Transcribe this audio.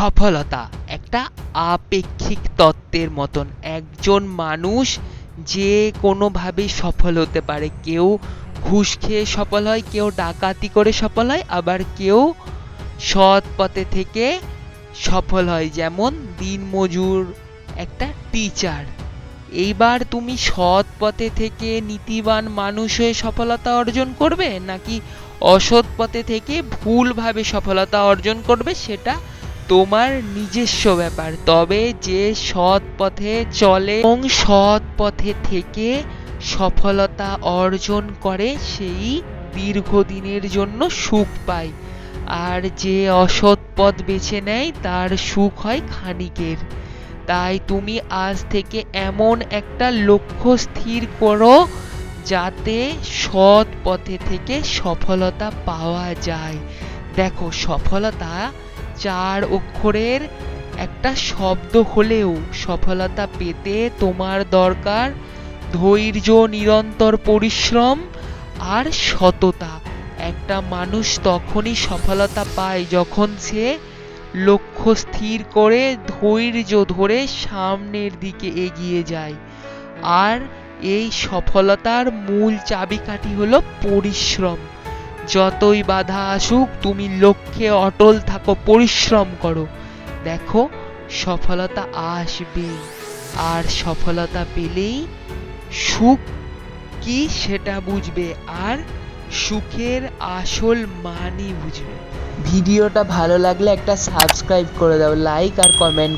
সফলতা একটা আপেক্ষিক তত্ত্বের মতন। একজন মানুষ যে কোনোভাবে সফল হতে পারে, কেউ ঘুষ খেয়ে সফল হয়, কেউ ডাকাতি করে সফল হয়, আবার কেউ সৎ পথে থেকে সফল হয়। যেমন দিনমজুর একটা টিচার এইবার তুমি সৎ পথে থেকে নীতিবান মানুষ হয়ে সফলতা অর্জন করবে, নাকি অসৎ পথে থেকে ভুলভাবে সফলতা অর্জন করবে, সেটা তোমার নিজস্ব ব্যাপার। তবে যে সৎ পথে চলে এবং সৎ পথে থেকে সফলতা অর্জন করে, সেই দীর্ঘদিনের জন্য সুখ পায়। আর যে অসৎ পথ বেছে নেয়, তার সুখ হয় খানিকের। তাই তুমি আজ থেকে এমন একটা লক্ষ্য স্থির করো, যাতে সৎ পথে থেকে সফলতা পাওয়া যায়। দেখো, সফলতা চার অক্ষরের একটা শব্দ হলেও সফলতা পেতে তোমার দরকার ধৈর্য, নিরন্তর পরিশ্রম আর সততা। একটা মানুষ তখনই সফলতা পায় যখন সে লক্ষ্য স্থির করে ধৈর্য ধরে সামনের দিকে এগিয়ে যায়। আর এই সফলতার মূল চাবিকাঠি হলো পরিশ্রম। যতই বাধা আসুক, তুমি লক্ষ্যে অটল থাকো, পরিশ্রম করো। দেখো, সফলতা আসবে। আর সফলতা পেলেই সুখ কি সেটা বুঝবে, আর সুখের আসল মানই বুঝবে। ভিডিওটা ভালো লাগলে একটা সাবস্ক্রাইব করে দাও লাইক আর কমেন্ট